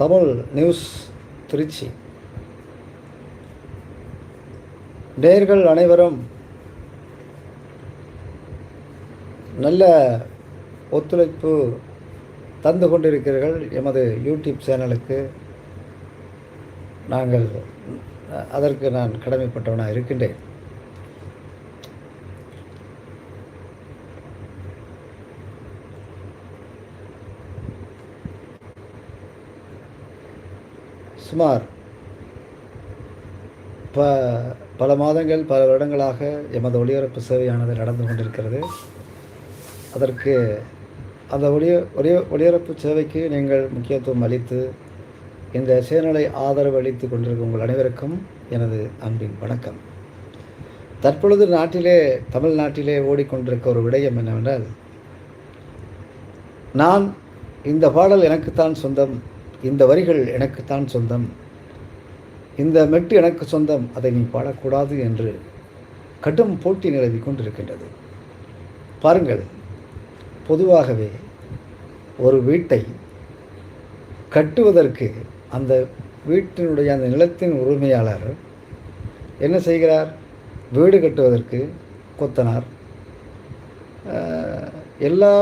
Tamil news Trichy. நேர்கள் அனைவரும் நல்ல ஒத்துழைப்பு தந்து கொண்டிருக்கிறீர்கள் எமது யூடியூப் சேனலுக்கு. நாங்கள் அதற்கு நான் கடமைப்பட்டவனாக இருக்கின்றேன். சுமார் ப பல மாதங்கள் பல வருடங்களாக எமது ஒளிபரப்பு சேவையானது நடந்து கொண்டிருக்கிறது. அதற்கு அந்த ஒளிய ஒளிய ஒளிபரப்பு சேவைக்கு நீங்கள் முக்கியத்துவம் அளித்து இந்த சேனலை ஆதரவு அளித்து கொண்டிருக்கும் உங்கள் அனைவருக்கும் எனது அன்பின் வணக்கம். தற்பொழுது நாட்டிலே தமிழ்நாட்டிலே ஓடிக்கொண்டிருக்க ஒரு விடயம் என்னவென்றால் நான் இந்த பாடல் எனக்குத்தான் சொந்தம். இந்த வரிகள் எனக்குத்தான் சொந்தம். இந்த மெட்டு எனக்கு சொந்தம். அதை நீ பாடக்கூடாது என்று கடும் போட்டி நிலவி கொண்டிருக்கின்றது. பாருங்கள் பொதுவாகவே ஒரு வீட்டை கட்டுவதற்கு அந்த வீட்டினுடைய அந்த நிலத்தின் உரிமையாளர் என்ன செய்கிறார்? வீடு கட்டுவதற்கு கொத்தனார். எல்லா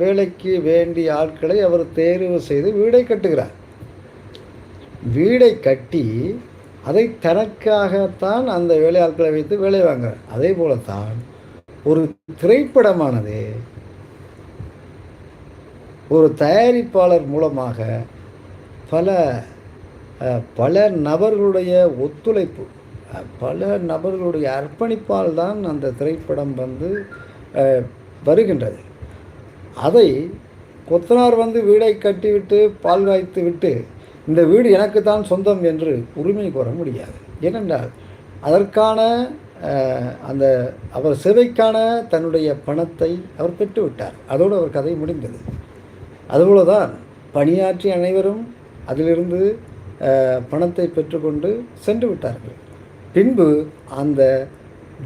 வேலைக்கு வேண்டிய ஆட்களை அவர் தேர்வு செய்து வீடை கட்டுகிறார். வீடை கட்டி அதை தனக்காகத்தான் அந்த வேலையாட்களை வைத்து வேலை வாங்குகிறார். அதே போலத்தான் ஒரு திரைப்படமானது ஒரு தயாரிப்பாளர் மூலமாக பல பல நபர்களுடைய ஒத்துழைப்பு பல நபர்களுடைய அர்ப்பணிப்பால் தான் அந்த திரைப்படம் வந்து வருகின்றது. அதை கொத்தனார் வந்து வீடை கட்டிவிட்டு பால் காய்த்து விட்டு இந்த வீடு எனக்கு தான் சொந்தம் என்று உரிமை கோர முடியாது. ஏனென்றால் அதற்கான அந்த அவர் சேவைக்கான தன்னுடைய பணத்தை அவர் பெற்றுவிட்டார். அதோடு அவர் கதை முடிந்தது. அதுபோல தான் பணியாற்றி அனைவரும் அதிலிருந்து பணத்தை பெற்றுக்கொண்டு சென்று விட்டார்கள். பின்பு அந்த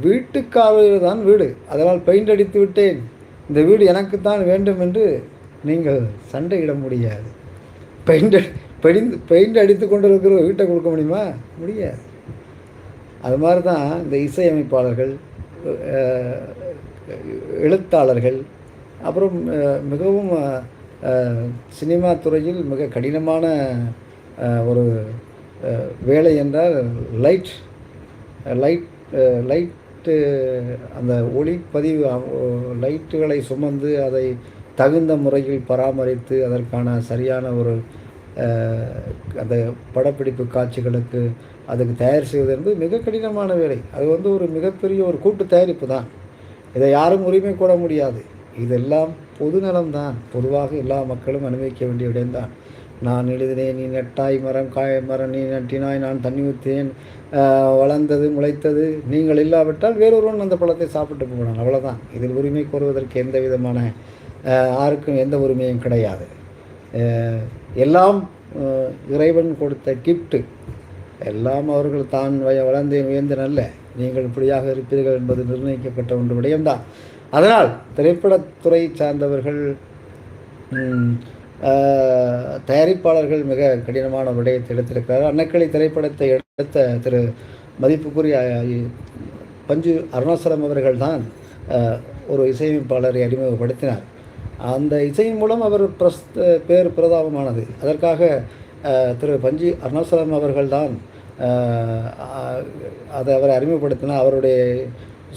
வீட்டுக்காக தான் வீடு. அதனால் பெயிண்ட் அடித்து விட்டேன். இந்த வீடு எனக்குத்தான் வேண்டும் என்று நீங்கள் சண்டையிட முடியாது. பெயிண்ட் பெயிண்ட் பெயிண்ட் அடித்து கொண்டு இருக்கிற வீட்டை கொடுக்க முடியுமா? முடியாது. அது மாதிரி தான் இந்த இசையமைப்பாளர்கள் எழுத்தாளர்கள் அப்புறம் மிகவும் சினிமா துறையில் மிக கடினமான ஒரு வேலை என்றால் லைட் லைட் லைட்டு அந்த ஒளிப்பதிவு லைட்டுகளை சுமந்து அதை தகுந்த முறையில் பராமரித்து அதற்கான சரியான ஒரு அந்த படப்பிடிப்பு காட்சிகளுக்கு அதுக்கு தயார் செய்வது என்பது மிக கடினமான வேலை. அது வந்து ஒரு மிகப்பெரிய ஒரு கூட்டு தயாரிப்பு தான். இதை யாரும் உரிமை கூட முடியாது. இதெல்லாம் பொதுநலம்தான். பொதுவாக எல்லா மக்களும் அனுபவிக்க வேண்டிய விடயம்தான் நான் எழுதினேன் நீ நெட்டாய் மரம் காய மரம் நீ நட்டினாய் நான் தண்ணி ஊற்றினேன் வளர்ந்தது முளைத்தது நீங்கள் இல்லாவிட்டால் வேறொருவன் அந்த பழத்தை சாப்பிட்டு போனான் அவ்வளோதான் இதில் உரிமை கோருவதற்கு எந்த விதமான யாருக்கும் எந்த உரிமையும் கிடையாது. எல்லாம் இறைவன் கொடுத்த கிஃப்ட்டு எல்லாம் அவர்கள் தான் வளர்ந்தேன் உயர்ந்தன் அல்ல. நீங்கள் இப்படியாக இருப்பீர்கள் என்பது நிர்ணயிக்கப்பட்ட ஒன்று விடயம்தான். அதனால் திரைப்படத்துறை சார்ந்தவர்கள் தயாரிப்பாளர்கள் மிக கடினமான விடயத்தை எடுத்திருக்கிறார். அன்னக்கிளி திரைப்படத்தை எடுத்த திரு மதிப்புக்குரிய பஞ்சு அருணாசலம் அவர்கள் தான் ஒரு இசையமைப்பாளரை அறிமுகப்படுத்தினார். அந்த இசையின் மூலம் அவர் பிரஸ் பேர் பிரதாபமானது. அதற்காக திரு பஞ்சு அருணாசலம் அவர்கள்தான் அதை அவரை அறிமுகப்படுத்தினார். அவருடைய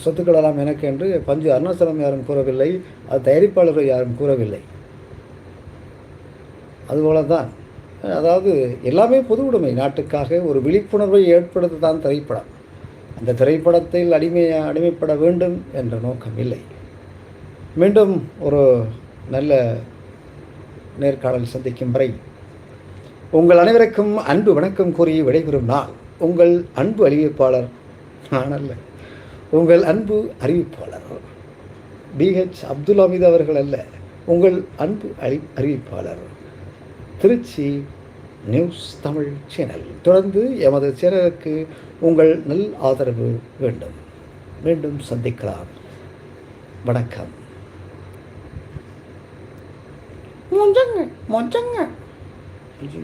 சொத்துக்களெல்லாம் எனக்கு என்று பஞ்சு அருணாசலம் யாரும் கூறவில்லை அது தயாரிப்பாளர்கள் யாரும் கூறவில்லை. அதுபோல தான் அதாவது எல்லாமே பொது உடைமை நாட்டுக்காக ஒரு விழிப்புணர்வை ஏற்படுத்த தான் திரைப்படம். அந்த திரைப்படத்தில் அடிமை அடிமைப்பட வேண்டும் என்ற நோக்கம் இல்லை. மீண்டும் ஒரு நல்ல நேர்காணல் சந்திக்கும் வரை உங்கள் அனைவருக்கும் அன்பு வணக்கம் கூறி விடைபெறும் நாள். உங்கள் அன்பு அறிவிப்பாளர் நான் அல்ல. உங்கள் அன்பு அறிவிப்பாளர் பிஹெச் அப்துல் அமீத் அவர்கள் அல்ல. உங்கள் அன்பு அறி அறிவிப்பாளர் திருச்சி நியூஸ் தமிழ் சேனல். தொடர்ந்து எமது சேனலுக்கு உங்கள் நல் ஆதரவு வேண்டும். மீண்டும் சந்திக்கலாம். வணக்கம். மொஞ்சங்க மொஞ்சங்க.